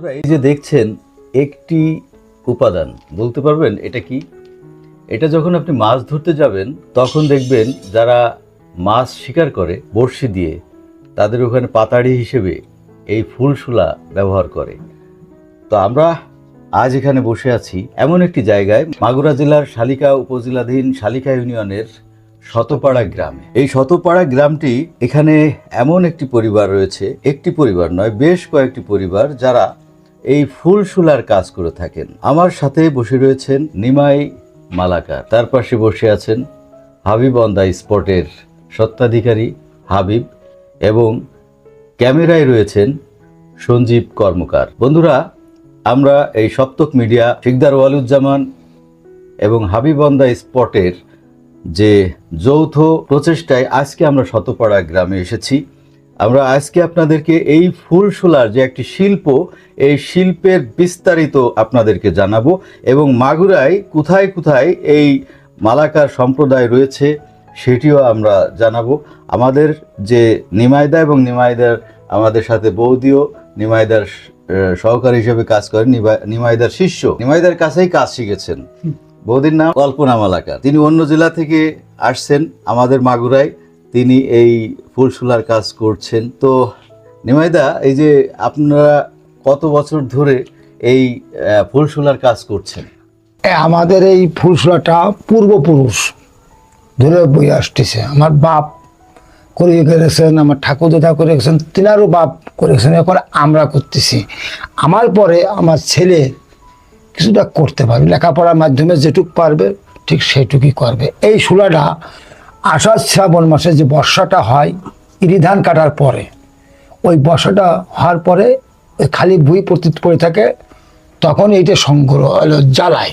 বন্ধুরা, এই যে দেখছেন, একটি উপাদান। বলতে পারবেন, এটা কি? এটা যখন আপনি মাছ ধরতে যাবেন, তখন দেখবেন যারা মাছ শিকার করে বড়শি দিয়ে, তাদের ওখানে পাতাড়ি হিসেবে এই ফুলশুলা ব্যবহার করে। তো আমরা আজ এখানে বসে আছি এমন একটি জায়গায়, মাগুরা জেলার শালিকা উপজেলাধীন শালিকা ইউনিয়নের শতপাড়া গ্রামে। এই শতপাড়া গ্রামটি এখানে এমন একটি পরিবার রয়েছে, একটি পরিবার নয়, বেশ কয়েকটি পরিবার যারা এই ফুল ফুলশুলার কাজ করে থাকেন। আমার সাথে বসে রয়েছেন নিমাই মালাকার তার পাশে বসে আছেন হাবিব অন দ্য স্পটের সত্ত্বাধিকারী হাবিব এবং ক্যামেরায় রয়েছেন সঞ্জীব কর্মকার। বন্ধুরা, আমরা এই সপ্তক মিডিয়া শিকদার ওয়ালুজ্জামান এবং হাবিব অন দ্য স্পটের যে যৌথ প্রচেষ্টায় আজকে আমরা শতপাড়া গ্রামে এসেছি। আমরা আজকে আপনাদেরকে এই ফুলশোলার যে একটি শিল্প এই শিল্পের বিস্তারিত আপনাদেরকে জানাব এবং মাগুরায় কোথায় কোথায় এই মালাকার সম্প্রদায় রয়েছে সেটিও আমরা জানাব। আমাদের যে নিমাইদা এবং নিমাইদার আমাদের সাথে বৌদিও নিমাইদার আহ, সহকারী হিসেবে কাজ করেন নিমা- নিমাইদার শিষ্য। নিমাইদার কাছেই কাজ শিখেছেন। বৌদির নাম কল্পনা মালাকার। তিনি অন্য জেলা থেকে আসছেন আমাদের মাগুরায়। তিনি এই ফুলশুলার কাজ করছেন। তো নিমাইদা, এই যে আপনারা কত বছর ধরে এই ফুলশুলার কাজ করছেন? আমাদের এই ফুলসুলাটা পূর্বপুরুষ ধরে বই আসতেছে। আমার বাপ করে গেছেন, আমার ঠাকুর দাদা করে গেছেন, তিনারও বাপ করে গেছেন, এখন আমরা করতেছি। আমার পরে আমার ছেলে কিছুটা করতে পারবে, লেখাপড়ার মাধ্যমে যেটুক পারবে, ঠিক সেইটুকুই করবে। এই শুলাটা আষাঢ় শ্রাবণ মাসে যে বর্ষাটা হয়, ইরি ধান কাটার পরে, ওই বর্ষাটা হওয়ার পরে ওই খালি ভুই প্রতীত পড়ে থাকে, তখন এইটা সংগ্রহ জ্বালায়।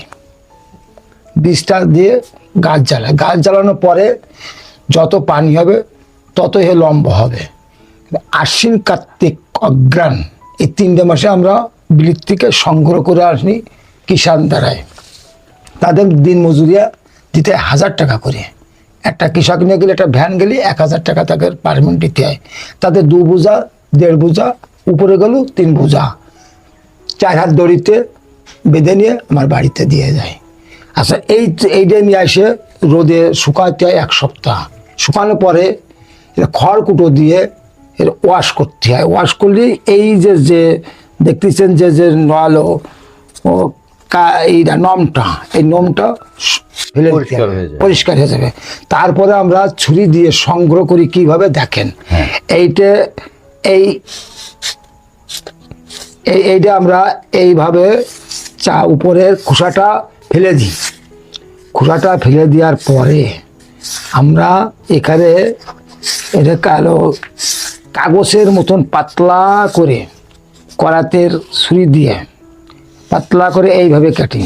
বীজটা দিয়ে গাছ জ্বালায়। গাছ জ্বালানোর পরে যত পানি হবে, ততই হে লম্বা হবে। আশ্বিন, কার্তিক অগ্রাণ এই তিনটে মাসে আমরা বিলির থেকে সংগ্রহ করে আসনি কিষান দ্বারায়। তাদের দিন মজুরিয়া দিতে হাজার টাকা করে। একটা কৃষক নিয়ে গেলে একটা ভ্যান গেলে এক হাজার টাকা তাকে পারমেন্ট দিতে হয়। তাদের দু বোঝা, দেড় বোঝা, উপরে গেল তিন বোঝা। চার হাত দড়িতে বেঁধে নিয়ে আমার বাড়িতে দিয়ে যায়। আচ্ছা এই এইটা নিয়ে এসে রোদে শুকাতে হয় এক সপ্তাহ। শুকানোর পরে এটা খড়কুটো দিয়ে এর ওয়াশ করতে হয়। ওয়াশ করলে এই যে যে দেখতেছেন যে যে নয়ালো এইটা নমটা এই নমটা ফেলে দিতে পরিষ্কার। হয়ে যাবে। হয়ে তারপরে আমরা ছুরি দিয়ে সংগ্রহ করি কীভাবে দেখেন এইটা এই এই এইটা আমরা এইভাবে চা উপরের খোসাটা ফেলে দিই খোসাটা ফেলে দেওয়ার পরে আমরা এখানে এটা কালো কাগজের মতন পাতলা করে করাতের ছুরি দিয়ে পাতলা করে এইভাবে কাটি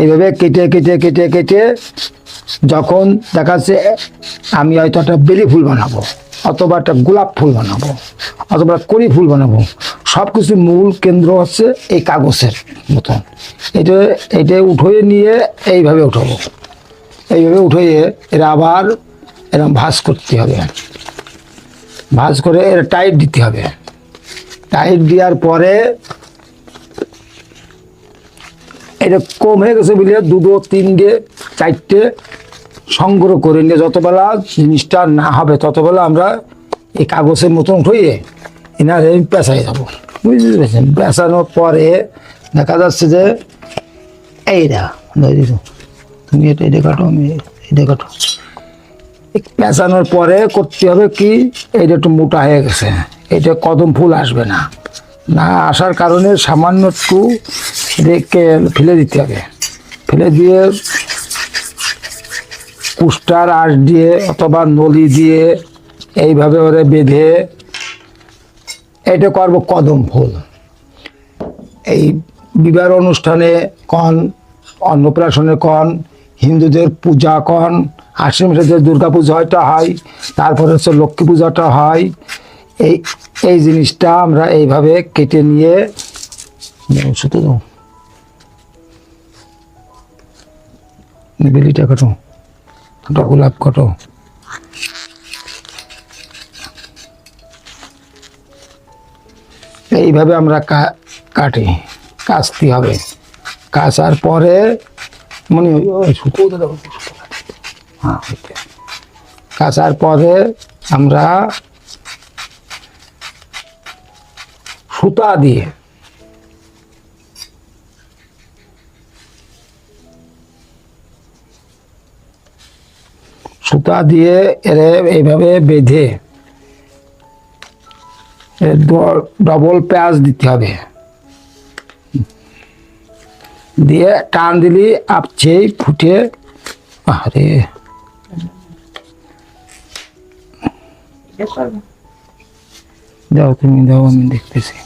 এইভাবে কেটে কেটে কেটে কেটে যখন দেখা যাচ্ছে আমি হয়তো একটা বেলি ফুল বানাবো অথবা একটা গোলাপ ফুল বানাবো অথবা কড়ি ফুল বানাবো সব কিছু মূল কেন্দ্র হচ্ছে এই কাগজের মতন। এটা এটা উঠোয়ে নিয়ে এইভাবে উঠাবো। এইভাবে উঠোয়ে এরা আবার এরকম ভাঁজ করতে হবে। ভাঁজ করে এরা টাইট দিতে হবে। টাইট দেওয়ার পরে এটা কম হয়ে গেছে বলে দুটো, তিনটে, চারটে সংগ্রহ করে নিয়ে যতবেলা জিনিসটা না হবে, ততবেলা আমরা এই কাগজের মতন উঠিয়ে এনার পেঁচাই যাব বুঝতে পেরেছেন? পেঁচানোর পরে দেখা যাচ্ছে যে এইটা তুমি এটা এটা কাটো, আমি এটা কাটো। পেঁচানোর পরে করতে হবে কি, এইটা একটু মোটা হয়ে গেছে এটা কদম ফুল আসবে না। না আসার কারণে সামান্য একটু রেখে ফেলে দিতে হবে। ফেলে দিয়ে পুষ্টার আঁশ দিয়ে অথবা নলি দিয়ে এইভাবে ওরে বেঁধে এটা করব কদম ফুল। এই বিবাহ অনুষ্ঠানে কন অন্নপ্রাশনে কন, হিন্দুদের পূজা কন, আশ্বিন মাসে দুর্গা পূজা হয়টা হয়, তারপরে হচ্ছে লক্ষ্মী পূজাটা হয়। এই এই জিনিসটা আমরা এইভাবে কেটে নিয়ে শুধু বেলিটা কাটো। একটা গোলাপ কাটো। এইভাবে আমরা কাটি। কাচতে হবে। কাচার পরে মানে সুতো হ্যাঁ কাচার পরে আমরা সুতা দিয়ে সুতা দিয়ে এর এইভাবে বেঁধে ডবল পেঁয়াজ দিতে হবে। দিয়ে টান দিলি আপছেই ফুটে আরে দাও তুমি দাও আমি দেখতেছি।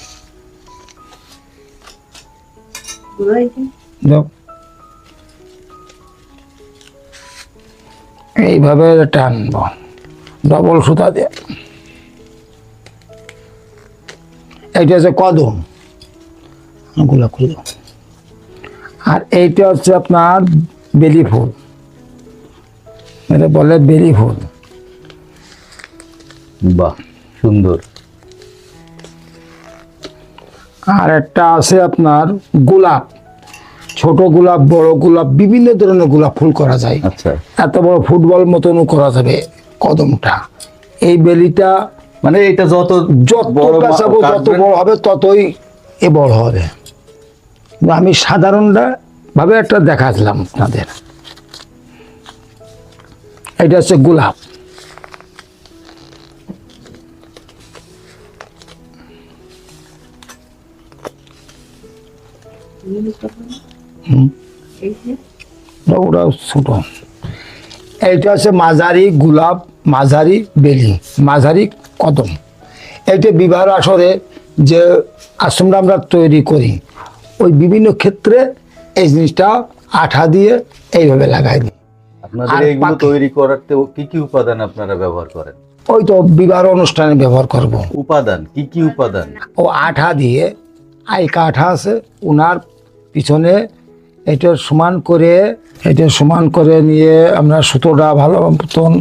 দাও এইভাবে টানব। ডবল সুতা দিয়ে। এইটা হচ্ছে কদম। গোলাপ করে দাও। আর এইটা হচ্ছে আপনার বেলি ফুল। এটা বলে বেলি ফুল। বাহ সুন্দর। আর একটা আছে আপনার গোলাপ। ছোট গোলাপ বড় গোলাপ বিভিন্ন ধরনের গোলাপ ফুল করা যায়। আচ্ছা। এত বড় ফুটবল মতনও করা যাবে কদমটা। এই বেলিটা মানে এটা যত যত বড় মা- যত বড় হবে ততই এ বড় হবে। আমি সাধারণটা ভাবে একটা দেখাচ্ছিলাম আপনাদের। এটা হচ্ছে গোলাপ। হুম এই ছোট। এইটা হচ্ছে মাঝারি গোলাপ মাঝারি বেলি মাঝারি কদম। এইটা বিবাহ আসরে যে আশ্রমটা আমরা তৈরি করি ওই বিভিন্ন ক্ষেত্রে এই জিনিসটা আঠা দিয়ে এইভাবে লাগাই দিই। আপনাদের তৈরি করাতে কি কি উপাদান আপনারা ব্যবহার করেন? ওই তো বিবাহ অনুষ্ঠানে ব্যবহার করব। উপাদান কি কি উপাদান? ও আঠা দিয়ে আইকা আঠা আছে ওনার পিছনে এটা সমান করে এটা সমান করে নিয়ে আমরা সুতোটা ভালো মতন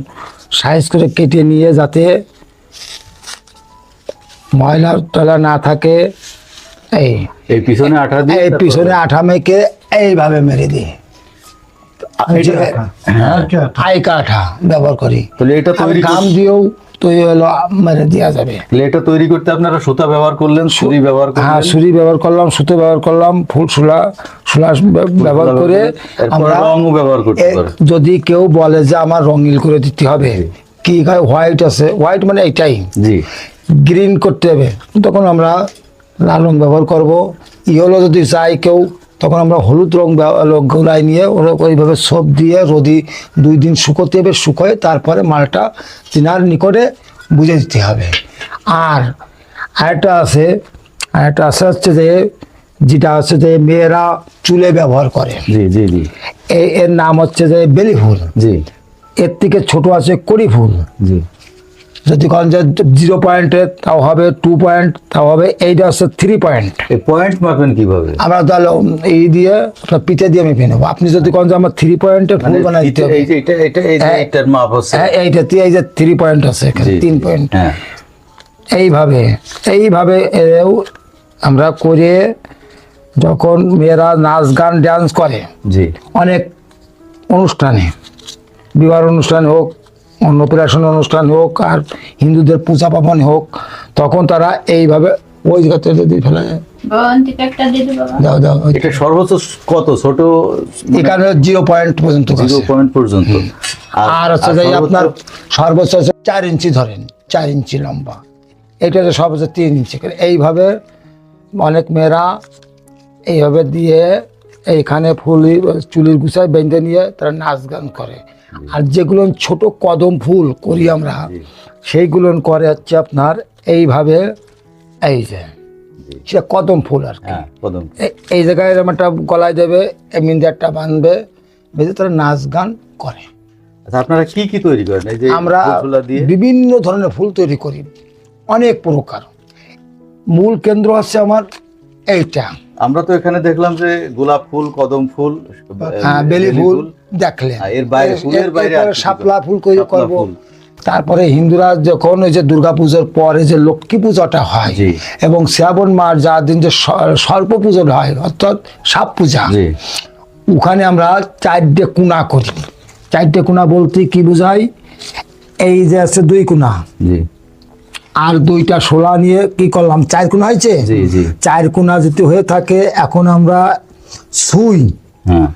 সাইজ করে কেটে নিয়ে যাতে ময়লা টয়লা না থাকে। এই। এই পিছনে আঠা দিয়ে এই পিছনে আঠা মেখে এইভাবে মেরে দিই। হ্যাঁ, আইকা আঠা ব্যবহার করি। তাহলে এটা তৈরি গাম দিয়েও তৈরি হলো মেরে দেওয়া যাবে। এটা তৈরি করতে আপনারা সুতা ব্যবহার করলেন ছুরি ব্যবহার হ্যাঁ ছুরি ব্যবহার করলাম সুতো ব্যবহার করলাম ফুল সুলা সুলা ব্যবহার করে আমরা রঙও ব্যবহার করতে যদি কেউ বলে যে আমার রঙিল করে দিতে হবে কি হয় হোয়াইট আছে? হোয়াইট মানে এটাই। জি। গ্রিন করতে হবে। তখন আমরা লাল রং ব্যবহার করব। ইয়েলো যদি চাই কেউ তখন আমরা হলুদ রং গোলাই নিয়ে ওরা ওইভাবে সব দিয়ে রোদি দুই দিন শুকোতে হবে শুকোয় তারপরে মালটা তিনার নিকটে বুঝে দিতে হবে। আর আরেকটা আছে আরেকটা আছে হচ্ছে যে যেটা হচ্ছে যে মেয়েরা চুলে ব্যবহার করে। জি জি জি। এর নাম হচ্ছে যে বেলি ফুল জি। এর থেকে ছোট আছে কড়ি ফুল জি। যদি করেন যে জিরো পয়েন্টে তাও হবে টু পয়েন্ট তাও হবে এইটা হচ্ছে থ্রি পয়েন্ট। এই পয়েন্ট মাপেন কীভাবে? আমরা তাহলে এই দিয়ে একটা পিঠে দিয়ে মেপে নেব। আপনি যদি করেন যে আমার থ্রি পয়েন্টে ফুল মানে বানাই দিতে হবে। এই যে এটা এটা এই যে হ্যাঁ। এটার মাপ হচ্ছে। হ্যাঁ এইটাতে এই যে থ্রি পয়েন্ট আছে এখানে তিন পয়েন্ট। হ্যাঁ। এইভাবে এইভাবে আমরা করে যখন মেয়েরা নাচ গান ডান্স করে জি। অনেক অনুষ্ঠানে বিবাহ অনুষ্ঠান হোক অন্নপ্রাশন অনুষ্ঠান হোক আর হিন্দুদের পূজা পার্বণ হোক তখন তারা এইভাবে ওই জায়গাতে যদি ফেলে। দাও দাও এটা সর্বোচ্চ কত? ছোট? এখানে জিরো পয়েন্ট পর্যন্ত জিরো পয়েন্ট পর্যন্ত। আর হচ্ছে যে আপনার সর্বোচ্চ হচ্ছে চার ইঞ্চি ধরেন চার ইঞ্চি লম্বা। এটা হচ্ছে সর্বোচ্চ তিন ইঞ্চি করে। এইভাবে অনেক মেয়েরা এইভাবে দিয়ে এইখানে ফুল চুলির গুছায় বেঁধে নিয়ে তারা নাচ গান করে। আর যেগুলো ছোট কদম ফুল করি আমরা সেইগুলো করে হচ্ছে আপনার এইভাবে এই যে সে কদম ফুল আর কি। হ্যাঁ কদম এই জায়গায় এরকম একটা গলায় দেবে এমনি একটা বাঁধবে বেঁধে তারা নাচ গান করে। আচ্ছা আপনারা কি কি তৈরি করেন? এই যে আমরা বিভিন্ন ধরনের ফুল তৈরি করি অনেক প্রকার। মূল কেন্দ্র আছে আমার এইটা। আমরা তো এখানে দেখলাম যে গোলাপ ফুল কদম ফুল হ্যাঁ বেলি ফুল দেখলেন। হ্যাঁ, এর বাইরে, ফুলের বাইরে শাপলা ফুল শাপলা করব? তারপরে হিন্দুরা যখন ওই যে দুর্গা পুজোর পরে যে লক্ষ্মী পূজাটা হয় এবং শ্রাবণ মাস যার দিন যে সর্প পুজো হয় অর্থাৎ সাপ পূজা ওখানে আমরা চারটে কুনা করি। চারটে কুনা বলতে কি বোঝায়? এই যে আছে দুই কুনা। আর দুইটা শোলা নিয়ে কি করলাম? চার কোনা হয়েছে। চার কোনা যদি হয়ে থাকে এখন আমরা সুই। হ্যাঁ।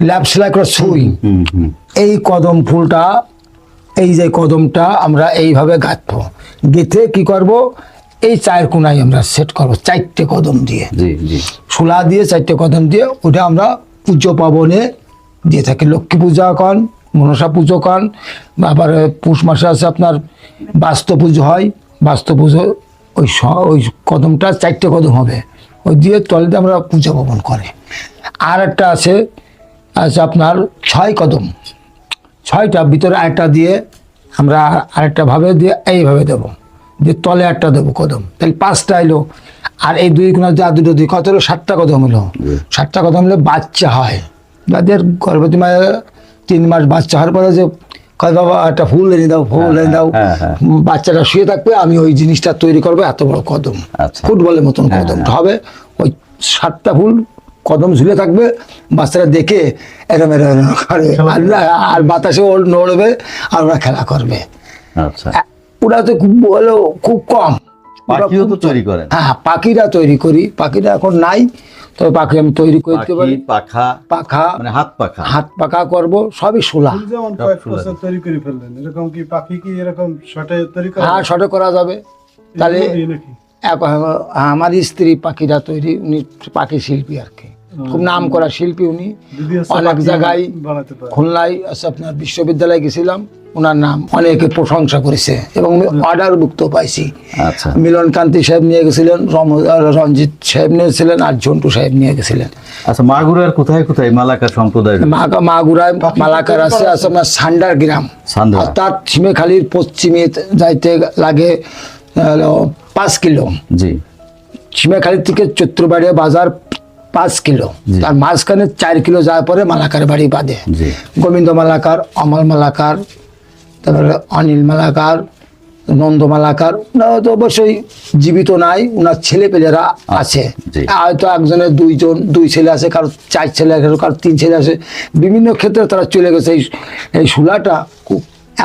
ল্যাপ সেলাই করে সুই। হুম হুম এই কদম ফুলটা এই যে কদমটা আমরা এইভাবে গাঁথবো। গেঁথে কি করব? এই চার কোনায় আমরা সেট করব চারটে কদম দিয়ে। শোলা দিয়ে চারটে কদম দিয়ে ওটা আমরা পুজো পাবনে দিয়ে থাকি। লক্ষ্মী পূজা কন মনসা পুজো কন আবার পুষ মাসে আছে আপনার বাস্তু পুজো হয়। বাস্তু পুজো ওই ওই কদমটা চারটে কদম হবে। ওই দিয়ে তলেতে আমরা পূজা পাবন করে। আর একটা আছে আছে আপনার ছয় কদম। ছয়টা ভিতরে আরেকটা দিয়ে আমরা আরেকটা ভাবে দিয়ে এইভাবে দেবো। দিয়ে তলে একটা দেবো কদম। তাহলে পাঁচটা এলো। আর এই দুই কোনা যা দুটো দুই কত হলো সাতটা কদম হলো সাতটা কদম হলে বাচ্চা হয়। যাদের গর্ভবতী মায়ের তিন মাস বাচ্চা হওয়ার পরে যে কয় বাবা একটা ফুল এনে দাও ফুল এনে দাও। হ্যাঁ, হ্যাঁ। উম, বাচ্চাটা শুয়ে থাকবে আমি ওই জিনিসটা তৈরি করব এত বড় কদম। আচ্ছা। ফুটবলের মতন হ্যাঁ, কদম। হ্যাঁ। হবে ওই সাতটা ফুল কদম ঝুলে থাকবে বাচ্চারা দেখে এরম এরম আর- বাতাসে ওর নড়বে আর ওরা খেলা করবে। আচ্ছা। ওরা তো খুব বলো খুব কম। পাখিও তো তৈরি করেন হ্যাঁ পাখিরা তৈরি করি পাখিরা এখন নাই তবে পাখি আমি তৈরি করতে পারি। পাখা পাখা মানে হাত পাখা। হাত করব সবই শোলা। যেমন কয়েক বছর তৈরি করে ফেললেন এরকম কি পাখি কি এরকম শটে তৈরি করে হ্যাঁ শটে করা যাবে। তাহলে এই আমার স্ত্রী পাখিরা তৈরি উনি পাখি শিল্পী আর কি। খুব নাম করা শিল্পী উনি। অনেক জায়গায় খুলনায় আপনার বিশ্ববিদ্যালয়ে গেছিলাম। ওনার নাম অনেকে প্রশংসা করেছে এবং আমি অর্ডার মুক্ত পাইছি। আচ্ছা। মিলন কান্তি সাহেব নিয়ে গেছিলেন রঞ্জিত সাহেব নিয়েছিলেন আর ঝন্টু সাহেব নিয়ে গেছিলেন। আচ্ছা মাগুরার কোথায় কোথায় মালাকার সম্প্রদায়? মাগুরায় মালাকার আছে আছে আপনার সান্ডার গ্রাম। অর্থাৎ ছিমেখালির পশ্চিমে যাইতে লাগে পাঁচ কিলো। জি। ছিমেখালির থেকে চৈত্রবাড়িয়া বাজার পাঁচ কিলো। তার মাঝখানে চার কিলো যাওয়ার পরে মালাকার বাড়ি বাঁধে। গোবিন্দ মালাকার অমল মালাকার তারপরে অনিল মালাকার নন্দ মালাকার ওনারা তো অবশ্যই জীবিত নাই ওনার ছেলে পেলেরা আছে। হয়তো একজনের দুইজন দুই ছেলে আছে কারও চার ছেলে আছে কারও তিন ছেলে আছে। বিভিন্ন ক্ষেত্রে তারা চলে গেছে। এই সুলাটা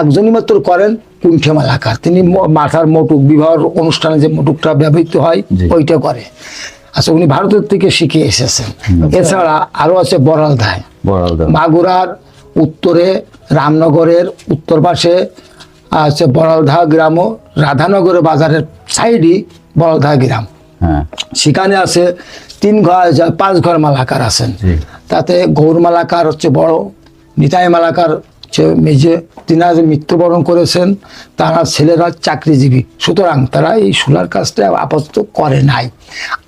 একজনই মাত্র করেন কুণ্ঠে মালাকার। তিনি মাথার মটুক বিবাহের অনুষ্ঠানে যে মটুকটা ব্যবহৃত হয় ওইটা করে। আচ্ছা উনি ভারতের থেকে শিখে এসেছেন। এছাড়া আরও আছে বড়াল ধায় মাগুরার উত্তরে রামনগরের উত্তর পাশে আছে বড়ালধা গ্রাম ও রাধানগরের বাজারের সাইডই বড়ালধা গ্রাম। হ্যাঁ। সেখানে আছে তিন ঘর পাঁচ ঘর মালাকার আছেন। তাতে গৌর মালাকার হচ্ছে বড় নিতাই মালাকার হচ্ছে মেজে তিনারা যে মৃত্যুবরণ করেছেন তারা ছেলেরা চাকরিজীবী। সুতরাং তারা এই সোলার কাজটা আপাতত করে নাই।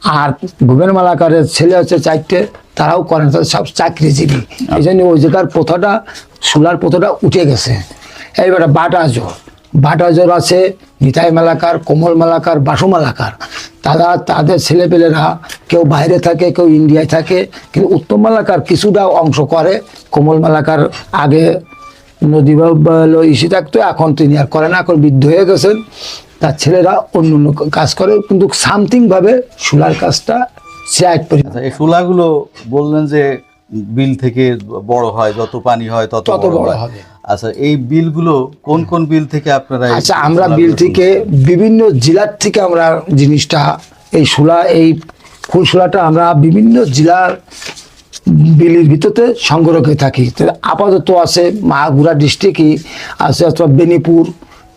আর ভুবেন মালাকারের ছেলে হচ্ছে চারটে তারাও করেন সব চাকরিজীবী। এই জন্য ওই জায়গার প্রথাটা সোলার প্রথাটা উঠে গেছে। এইবারে বাটা জোর বাটা জোর আছে নিতাই মালাকার কোমল মালাকার বাসু মালাকার। তারা তাদের ছেলেপেলেরা কেউ বাইরে থাকে কেউ ইন্ডিয়ায় থাকে কিন্তু উত্তম মালাকার কিছুটা অংশ করে কোমল মালাকার আগে নদী ইসে থাকতো এখন তিনি আর করে না এখন বৃদ্ধ হয়ে গেছেন। তার ছেলেরা অন্য অন্য কাজ করে কিন্তু সামথিংভাবে সোলার কাজটা আচ্ছা এই শোলাগুলো বললেন যে বিল থেকে বড় হয় যত পানি হয় তত তত বড় হয়। হবে। আচ্ছা এই বিলগুলো কোন কোন বিল থেকে আপনারা আচ্ছা আমরা বিল থেকে বিভিন্ন জেলার থেকে আমরা জিনিসটা এই শোলা এই ফুলশোলাটা আমরা বিভিন্ন জেলার বিলির ভিতরে সংগ্রহ করে থাকি। আপাতত আছে মাগুরা ডিস্ট্রিক্টই আছে অথবা বেনিপুর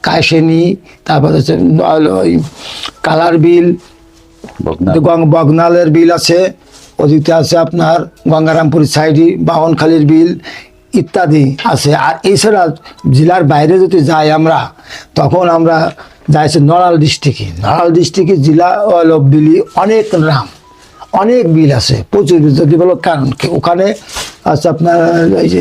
কায়সেনি তারপর হচ্ছে কালার বিল বগনালের বিল আছে ওদিকে আছে আপনার গঙ্গারামপুর সাইডি, বাহনখালীর বিল ইত্যাদি আছে। আর এছাড়া জেলার বাইরে যদি যাই আমরা, তখন আমরা যাইছি নড়াল ডিস্ট্রিক্টে। নড়াল ডিস্ট্রিক্টে জেলা বিলি অনেক নাম, অনেক বিল আছে। প্রচুর যদি বলো কারণ, ওখানে আছে আপনার এই যে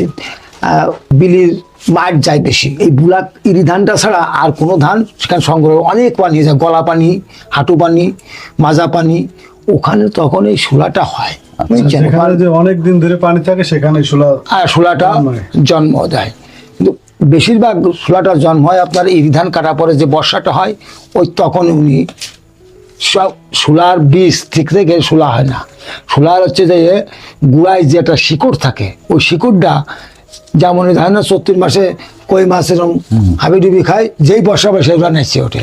বিলির মাঠ যায় বেশি এই বুলাক ইরি ধানটা ছাড়া আর কোনো ধান সেখানে সংগ্রহ অনেক পানি যায় গলা পানি হাঁটু পানি মাজা পানি ওখানে তখন এই শোলাটা হয় বুঝছেন? অনেক দিন ধরে পানি থাকে সেখানে শোলা আর শোলাটা জন্মায়। জন্ম দেয় কিন্তু বেশিরভাগ শোলাটার জন্ম হয় আপনার এই ধান কাটা পরে যে বর্ষাটা হয় ওই তখন উনি শোলার বীজ ঠিক থেকে শোলা হয় না শোলার হচ্ছে যে গুড়ায় যে একটা শিকড় থাকে ওই শিকড়টা যেমন ধান না মাসে কই মাছ এরকম হাবিডুবি খায় যেই বর্ষা বসে সেগুলো নেচে ওঠে।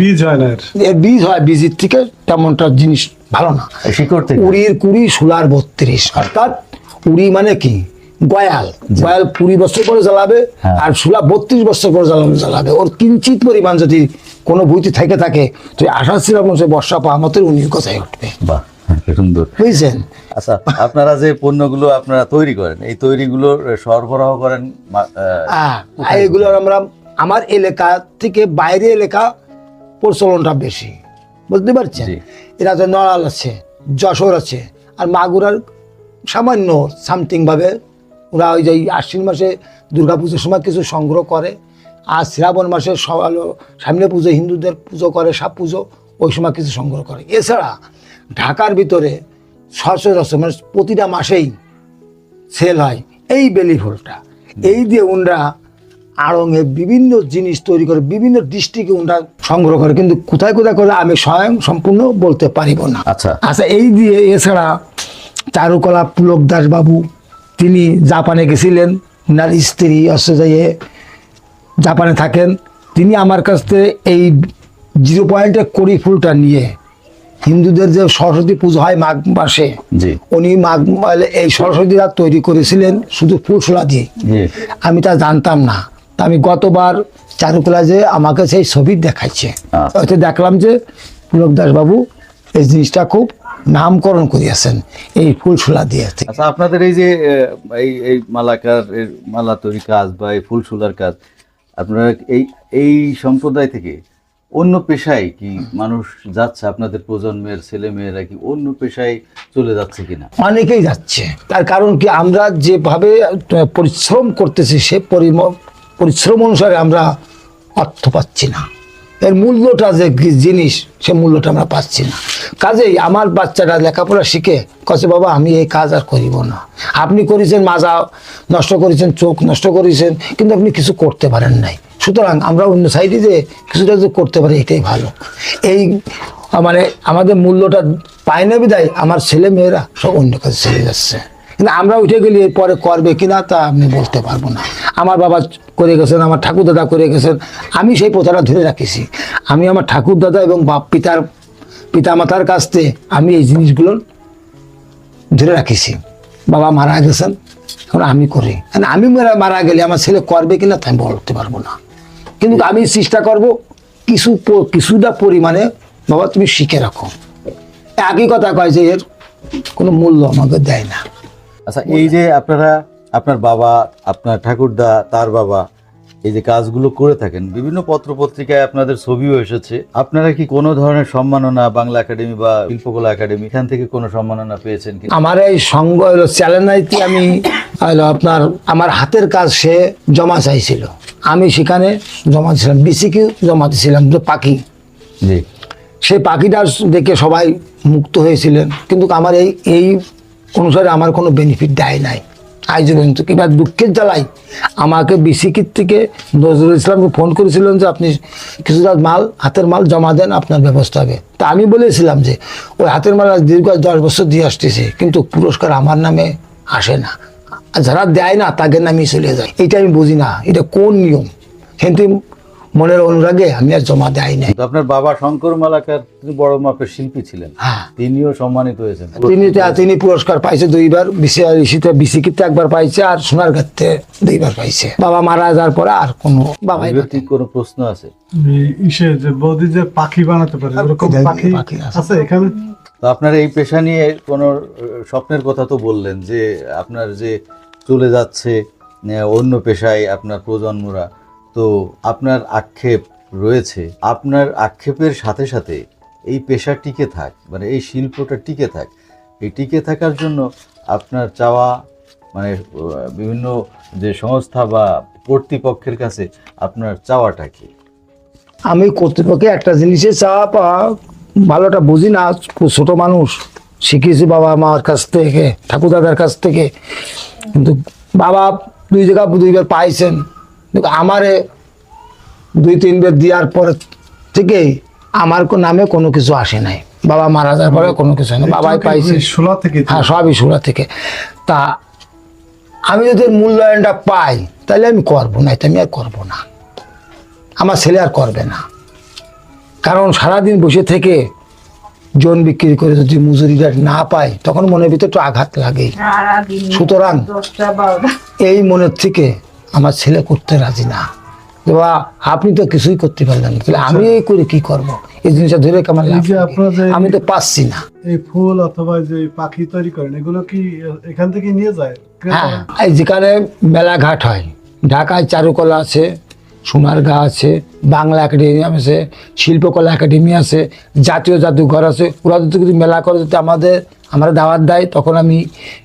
বীজ হয় না এর। এর বীজ হয় বীজের থেকে তেমনটা জিনিস ভালো না। এই কুড়ির কুড়ি ষোলার বত্রিশ। অর্থাৎ উড়ি মানে কি? গয়াল। গয়াল কুড়ি বছর করে জ্বালাবে হ্যাঁ। আর ষোলা বত্রিশ বছর করে জ্বালাবে জ্বালাবে। ওর কিঞ্চিত পরিমাণ যদি কোনো বইতে থেকে থাকে তো আশা ছিলাম সে বর্ষা পাওয়া মতো উনি কথায় উঠবে। বাহ সুন্দর। বুঝছেন? আচ্ছা আপনারা যে পণ্যগুলো আপনারা তৈরি করেন এই তৈরিগুলোর সরবরাহ করেন হ্যাঁ আর এগুলোর আমরা আমার এলাকা থেকে বাইরে এলাকা প্রচলনটা বেশি। বুঝতে পারছেন? এরা তো নড়াল আছে যশোর আছে আর মাগুরার সামান্য সামথিং ভাবে ওরা ওই যে আশ্বিন মাসে দুর্গা পুজোর সময় কিছু সংগ্রহ করে আর শ্রাবণ মাসে সামনে পুজো হিন্দুদের পুজো করে সব পুজো ওই সময় কিছু সংগ্রহ করে। এছাড়া ঢাকার ভিতরে সচরাচর মানে প্রতিটা মাসেই সেল হয়। এই বেলি ফুলটা। এই দিয়ে উনরা আড়ঙে বিভিন্ন জিনিস তৈরি করে বিভিন্ন ডিস্ট্রিক্টে উনরা সংগ্রহ করে। কিন্তু কোথায় কোথায় করে আমি স্বয়ং সম্পূর্ণ বলতে পারিব না। আচ্ছা। আচ্ছা এই দিয়ে এছাড়া চারুকলা পুলক দাস বাবু তিনি জাপানে গেছিলেন। ওনার স্ত্রী হচ্ছে যে ইয়ে জাপানে থাকেন। তিনি আমার কাছ থেকে এই জিরো পয়েন্টের কড়ি ফুলটা নিয়ে হিন্দুদের যে সরস্বতী পুজো হয় মাঘ মাসে জি। উনি মাঘ মানে এই সরস্বতীরা তৈরি করেছিলেন শুধু ফুলসোলা দিয়ে। আমি তা জানতাম না। তা আমি গতবার চারুকলা যে আমাকে সেই ছবি দেখাচ্ছে হয়তো দেখলাম যে পুলক দাসবাবু এই জিনিসটা খুব নামকরণ করিয়াছেন এই ফুলসোলা দিয়ে। আচ্ছা আপনাদের এই যে এই এই মালাকার মালা তৈরি কাজ বা এই ফুল সুলার কাজ আপনারা এই এই সম্প্রদায় থেকে অন্য পেশায় কি মানুষ যাচ্ছে, আপনাদের প্রজন্মের ছেলে মেয়েরা কি অন্য পেশায় চলে যাচ্ছে কিনা? অনেকেই যাচ্ছে। তার কারণ কি, আমরা যেভাবে পরিশ্রম করতেছি, সে পরিশ্রম অনুসারে আমরা অর্থ পাচ্ছি না। এর মূল্যটা যে জিনিস, সে মূল্যটা আমরা পাচ্ছি না। কাজেই আমার বাচ্চারা লেখাপড়া শিখে কছে, বাবা, আমি এই কাজ আর করিব না। আপনি করেছেন মাজা, নষ্ট করেছেন চোখ, নষ্ট করেছেন, কিন্তু আপনি কিছু করতে পারেন নাই। সুতরাং আমরা অন্য সাইডে যে কিছুটা যে করতে পারি, এটাই ভালো। এই মানে আমাদের মূল্যটা পায় না বিদায় আমার ছেলে মেয়েরা সব অন্য কাজে চলে যাচ্ছে। কিন্তু আমরা উঠে গেলে এরপরে করবে কিনা তা আমি বলতে পারব না। আমার বাবা করে গেছেন, আমার ঠাকুর দাদা করে গেছেন, আমি সেই প্রথাটা ধরে রাখিছি। আমি আমার ঠাকুর দাদা এবং বাপ পিতার, পিতামাতার কাছ থেকে আমি এই জিনিসগুলো ধরে রাখিছি। বাবা মারা গেছেন, এখন আমি করি। আমি মারা গেলে আমার ছেলে করবে কিনা তাই বলতে পারব না। কিন্তু আমি চেষ্টা করব কিছু কিছুটা পরিমাণে বাবা তুমি শিখে রাখো। একই কথা কয় যে এর কোনো মূল্য আমাকে দেয় না। আচ্ছা এই যে আপনারা আপনার বাবা আপনার ঠাকুরদা তার বাবা এই যে কাজগুলো করে থাকেন বিভিন্ন পত্র পত্রিকায় আপনাদের ছবিও এসেছে। আপনারা কি কোনো ধরনের সম্মাননা বাংলা একাডেমি বা শিল্পকলা একাডেমি এখান থেকে কোনো সম্মাননা পেয়েছেন কি আমার এই সঙ্গ হলো চ্যালেঞ্জাইতে আমি আপনার আমার হাতের কাজ সে জমা চাইছিল। আমি সেখানে জমা দিয়েছিলাম বিসিকে জমা দিয়েছিলাম যে পাখি। জি। সেই পাখিটা দেখে সবাই মুক্ত হয়েছিলেন। কিন্তু আমার এই এই অনুসারে আমার কোনো বেনিফিট দেয় নাই। আজ পর্যন্ত কিংবা দুঃখের জ্বালাই আমাকে বিসিকির থেকে নজরুল ইসলামকে ফোন করেছিলেন যে, আপনি কিছুটা মাল, হাতের মাল জমা দেন, আপনার ব্যবস্থা হবে। তা আমি বলেছিলাম যে, ওই হাতের মাল দীর্ঘ দশ বছর দিয়ে আসতেছে, কিন্তু পুরস্কার আমার নামে আসে না। যারা দেয় না, তাদের নামেই চলে যায়। এটা আমি বুঝি না। এটা কোন নিয়ম? কিন্তু মনের অনুরাগে আমি আর জমা দেয় নাই। আপনার বাবা শঙ্কর মালাকার তিনি বড় মাপের শিল্পী ছিলেন। হ্যাঁ। তিনিও সম্মানিত হয়েছেন। তিনি তিনি পুরস্কার পাইছে দুইবার বিসি ইসিতে বিসিকিতে একবার পাইছে আর সোনার গাতে দুইবার পাইছে। বাবা মারা যাওয়ার পরে আর কোনো বিবেকটিক কোনো প্রশ্ন আছে? ইসে যে বৌদি যে পাখি বানাতে পারে ওরকম পাখি। আছে? এখানে? তো আপনার এই পেশা নিয়ে কোনো স্বপ্নের কথা তো বললেন যে আপনার যে চলে যাচ্ছে অন্য পেশায় আপনার প্রজন্মরা তো আপনার আক্ষেপ রয়েছে। আপনার আক্ষেপের সাথে সাথে এই পেশা টিকে থাক মানে এই শিল্পটা টিকে থাক। এই টিকে থাকার জন্য আপনার চাওয়া মানে বিভিন্ন যে সংস্থা বা কর্তৃপক্ষের কাছে আপনার চাওয়াটা কি? আমি কর্তৃপক্ষে একটা জিনিসে চাওয়া পাওয়া ভালোটা বুঝি না। ছোট মানুষ, শিখেছি বাবা মার কাছ থেকে ঠাকুর দাদার কাছ থেকে। কিন্তু বাবা দুই জায়গা দুইবার পাইছেন। আমারে দুই তিনবার দেওয়ার পর থেকেই আমার কো- নামে কোনো কিছু আসে নাই। বাবা মারা যাওয়ার পরে কোনো কিছু হয় না বাবাই পাইছে। ওই থেকে হ্যাঁ সবই সুরা থেকে। তা আমি যদি মূল্যায়নটা পাই তাহলে আমি করব না এটা আমি আর করব না। আমার ছেলে আর করবে না। কারণ সারাদিন বসে থেকে জন বিক্রি করে যদি মজুরিটা না পাই তখন মনের ভিতরে একটু আঘাত লাগেই। সারাদিন সুতরাং এই মনের থেকে আমার ছেলে করতে রাজি না। বা আপনি তো কিছুই করতে পারলেন না। তাহলে আমি এই করে কি করব? এই জিনিসটা ধরে আমার এই লাভ যে কি? আপনারা যে- আমি তো পাচ্ছি না। এই ফুল অথবা যে পাখি তৈরি করেন এগুলো কি এখান থেকে নিয়ে যায় হ্যাঁ এই যেখানে মেলাঘাট হয় ঢাকায় চারুকলা আছে সোনারগাঁ আছে বাংলা একাডেমি আছে শিল্পকলা একাডেমি আছে জাতীয় জাদুঘর আছে। ওরা যদি কিছু মেলা করে যদি আমাদের আমরা দাওয়াত দেয় তখন আমি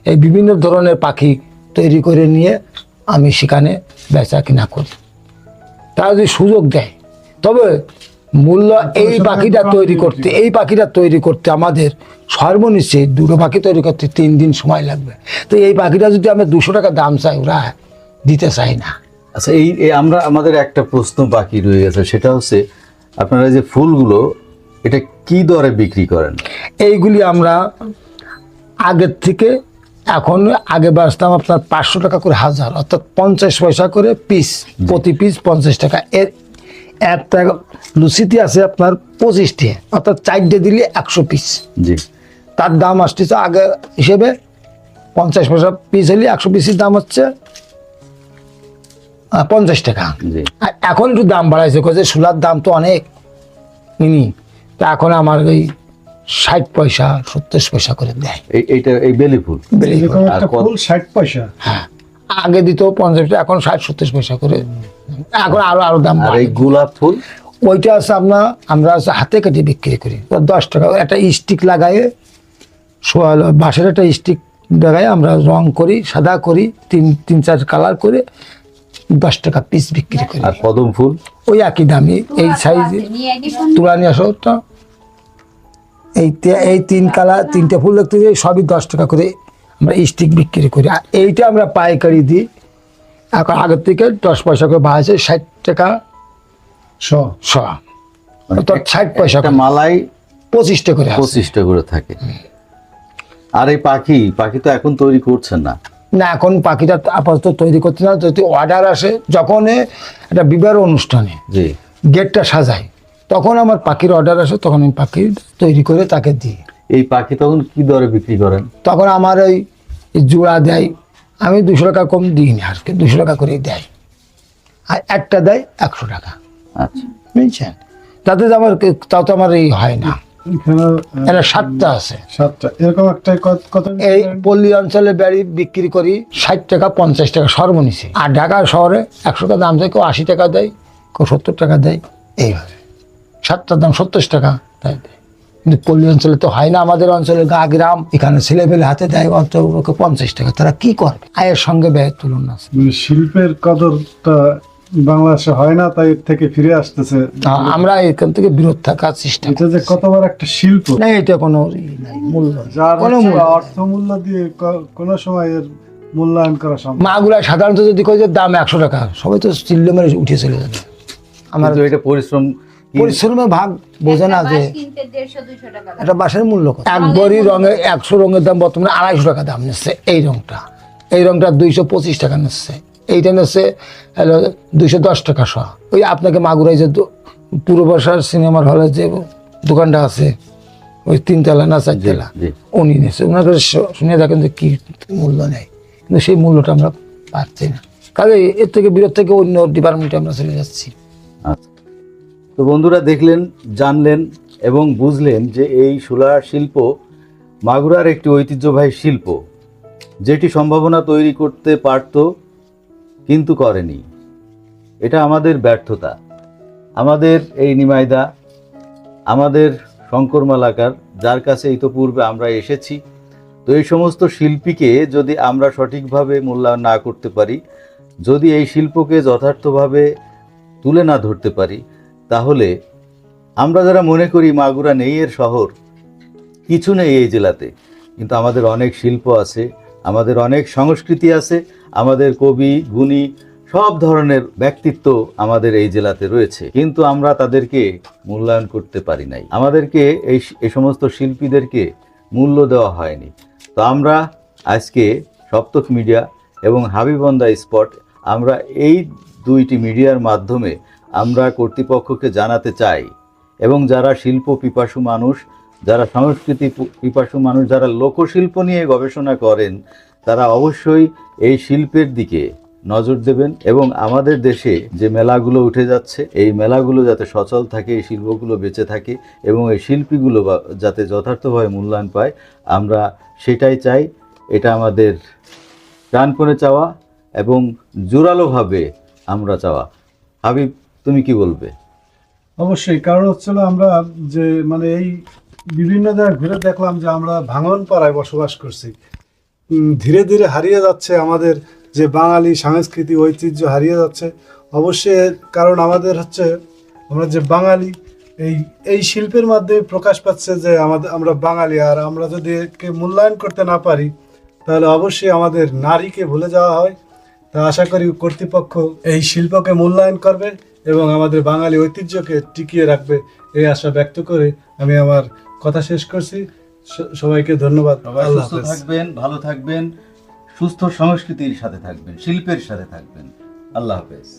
এই বিভিন্ন ধরনের পাখি তৈরি করে নিয়ে আমি সেখানে বেচা কিনা করি। তারা যদি সুযোগ দেয় তবে মূল্য এই পাখিটা তৈরি করতে এই পাখিটা তৈরি করতে আমাদের সর্বনিশ্চয় দুটো পাখি তৈরি করতে তিন দিন সময় লাগবে। তো এই পাখিটা যদি আমরা দুশো টাকা দাম চাই ওরা দিতে চাই না। আচ্ছা এই এই আমরা আমাদের একটা প্রশ্ন বাকি রয়ে গেছে সেটা হচ্ছে আপনারা যে ফুলগুলো এটা কি দরে বিক্রি করেন? এইগুলি আমরা আগের থেকে এখন আগে বাঁচতাম আপনার পাঁচশো টাকা করে হাজার অর্থাৎ পঞ্চাশ পয়সা করে পিস প্রতি পিস পঞ্চাশ টাকা। এর একটা লুচিতে আছে আপনার পঁচিশটি অর্থাৎ চারটে দিলে একশো পিস জি। তার দাম আসতেছে আগে হিসেবে পঞ্চাশ পয়সা পিস হলে একশো পিসের দাম হচ্ছে পঞ্চাশ টাকা। আর এখন একটু দাম বাড়াইছে যে সুলার দাম তো অনেক। মিনি তা এখন আমার ওই ষাট পয়সা সত্তর পয়সা করে দেয়। এই এইটা এই বেলি ফুল। বেলি ফুল ষাট পয়সা। হ্যাঁ। আগে দিত পঞ্চাশ টাকা এখন ষাট সত্তর পয়সা করে। এখন আরও আরও দাম আর এই গোলাপ ফুল? ওইটা আছে আপনার আমরা আছে হাতে কেটে বিক্রি করি। দশ টাকা একটা স্টিক লাগায়ে সোয়াল- বাঁশের একটা স্টিক লাগাই আমরা রং করি সাদা করি তিন তিন চার কালার করে দশ টাকা পিস বিক্রি করি। আর কদম ফুল? ওই একই দামি এই সাইজে তুলা নিয়ে আসো তো। এই এই তিন কালার তিনটে ফুল দেখতে যাই সবই দশ টাকা করে আমরা স্টিক বিক্রি করি। আর এইটা আমরা পাইকারি দিই। এখন আগের থেকে দশ পয়সা করে বাড়াইছে ষাট টাকা শ শ। মানে ষাট পয়সা মালাই পঁচিশটা করে। পঁচিশটা করে থাকে। আর এই পাখি পাখি তো এখন তৈরি করছেন না। না এখন পাখিটা আপাতত তৈরি করতে না যদি অর্ডার আসে যখন একটা বিবাহ অনুষ্ঠানে গেটটা সাজাই। তখন আমার পাখির অর্ডার আসে তখন আমি পাখি তৈরি করে তাকে দিই। এই পাখি তখন কি দরে বিক্রি করেন? তখন আমার ওই জোড়া দেয় আমি দুশো টাকা কম দিই না আর কি দুশো টাকা করেই দেয়। আর একটা দেয় একশো টাকা। আচ্ছা। বুঝছেন? তাতে আমার তাও তো আমার এই হয় না। এটা সাতটা আছে। সাতটা। এরকম একটা কত কত এই পল্লী অঞ্চলে বেড়ি বিক্রি করি ষাট টাকা পঞ্চাশ টাকা সর্বনিচে। আর ঢাকা শহরে একশো টাকা দাম দেয় কেউ আশি টাকা দেয় কেউ সত্তর টাকা দেয় এইভাবে। সাতটার দাম সত্তর টাকা। তাই দেয়। কিন্তু পল্লী অঞ্চলে তো হয় না আমাদের অঞ্চলে গা গ্রাম এখানে ছেলেপেলে হাতে দেয় অন্তত পঞ্চাশ টাকা। তারা কি করবে আয়ের সঙ্গে ব্যয়ের তুলনা আছে। মানে শিল্পের কদরটা বাংলাদেশে হয় না তাই এর থেকে ফিরে আসতেছে। আমরা এখান থেকে বিরত থাকার চেষ্টা করি। এটা যে কতবার একটা শিল্প? না এটা কোনো ই নাই মূল্য। যার কোনো মূল্য নেই। অর্থ মূল্য দিয়ে ক- কোনো সময় এর মূল্যায়ন করা সম্ভব মাগুলা সাধারণত যদি কই যে দাম একশো টাকা সবাই তো চিল্লে মেরে উঠে চলে যাবে আমার এটা পরিশ্রম পরিশ্রমের ভাগ বোঝে না যে। একটা বাঁশের মূল্য কত? এক বড়ি রঙে একশো রঙের দাম বর্তমানে আড়াইশো টাকা দাম নিচ্ছে এই রংটা। এই রংটা দুইশো পঁচিশ টাকা নিচ্ছে। এইটা নিচ্ছে দুইশো দশ টাকা সহ ওই আপনাকে মাগুরাই যে দো- পূর্ব বর্ষার সিনেমার হলে যে দোকানটা আছে ওই তিনতলা না চারতলা। উনি নিচ্ছে ওনার কাছে শুনে দেখেন যে কী মূল্য নেই কিন্তু সেই মূল্যটা আমরা পাচ্ছি না। কাজে এর থেকে বিরত থেকে অন্য ডিপার্টমেন্টে আমরা চলে যাচ্ছি। আচ্ছা। তো বন্ধুরা দেখলেন, জানলেন এবং বুঝলেন যে এই সোলার শিল্প মাগুরার একটি ঐতিহ্যবাহী শিল্প। যেটি সম্ভাবনা তৈরি করতে পারত, কিন্তু করেনি। এটা আমাদের ব্যর্থতা। আমাদের এই নিমাইদা, আমাদের শঙ্কর মালাকার, যার কাছে ইতোপূর্বে আমরা এসেছি। তো এই সমস্ত শিল্পীকে যদি আমরা সঠিকভাবে মূল্যায়ন না করতে পারি, যদি এই শিল্পকে যথার্থভাবে তুলে না ধরতে পারি তাহলে আমরা যারা মনে করি মাগুরা নেই এর শহর, কিছু নেই এই জেলাতে, কিন্তু আমাদের অনেক শিল্প আছে, আমাদের অনেক সংস্কৃতি আছে, আমাদের কবি, গুণী, সব ধরনের ব্যক্তিত্ব আমাদের এই জেলাতে রয়েছে, কিন্তু আমরা তাদেরকে মূল্যায়ন করতে পারি নাই। আমাদেরকে এই এই সমস্ত শিল্পীদেরকে মূল্য দেওয়া হয়নি। তো আমরা আজকে সপ্তক মিডিয়া এবং হাবিবন্দা স্পট, আমরা এই দুইটি মিডিয়ার মাধ্যমে আমরা কর্তৃপক্ষকে জানাতে চাই। এবং যারা শিল্প পিপাসু মানুষ, যারা সংস্কৃতি পিপাসু মানুষ, যারা লোকশিল্প নিয়ে গবেষণা করেন, তারা অবশ্যই এই শিল্পের দিকে নজর দেবেন এবং আমাদের দেশে যে মেলাগুলো উঠে যাচ্ছে, এই মেলাগুলো যাতে সচল থাকে, এই শিল্পগুলো বেঁচে থাকে এবং এই শিল্পীগুলো যাতে যথার্থভাবে মূল্যায়ন পায়, আমরা সেটাই চাই। এটা আমাদের প্রাণপণে চাওয়া এবং জোরালোভাবে আমরা চাওয়া। হাবিব তুমি কি বলবে? অবশ্যই, কারণ হচ্ছিল আমরা যে মানে এই বিভিন্ন জায়গায় ঘুরে দেখলাম যে আমরা ভাঙন পাড়ায় বসবাস করছি। ধীরে ধীরে হারিয়ে যাচ্ছে আমাদের যে বাঙালি সংস্কৃতি ঐতিহ্য হারিয়ে যাচ্ছে। অবশ্যই কারণ আমাদের হচ্ছে আমরা যে বাঙালি, এই এই শিল্পের মাধ্যমে প্রকাশ পাচ্ছে যে আমাদের, আমরা বাঙালি। আর আমরা যদি একে মূল্যায়ন করতে না পারি, তাহলে অবশ্যই আমাদের নারীকে ভুলে যাওয়া হয়। তা আশা করি কর্তৃপক্ষ এই শিল্পকে মূল্যায়ন করবে। এবং আমাদের বাঙালি ঐতিহ্যকে টিকিয়ে রাখবে এই আশা ব্যক্ত করে আমি আমার কথা শেষ করছি। সবাইকে ধন্যবাদ। সুস্থ থাকবেন ভালো থাকবেন সুস্থ সংস্কৃতির সাথে থাকবেন শিল্পের সাথে থাকবেন। আল্লাহ হাফেজ।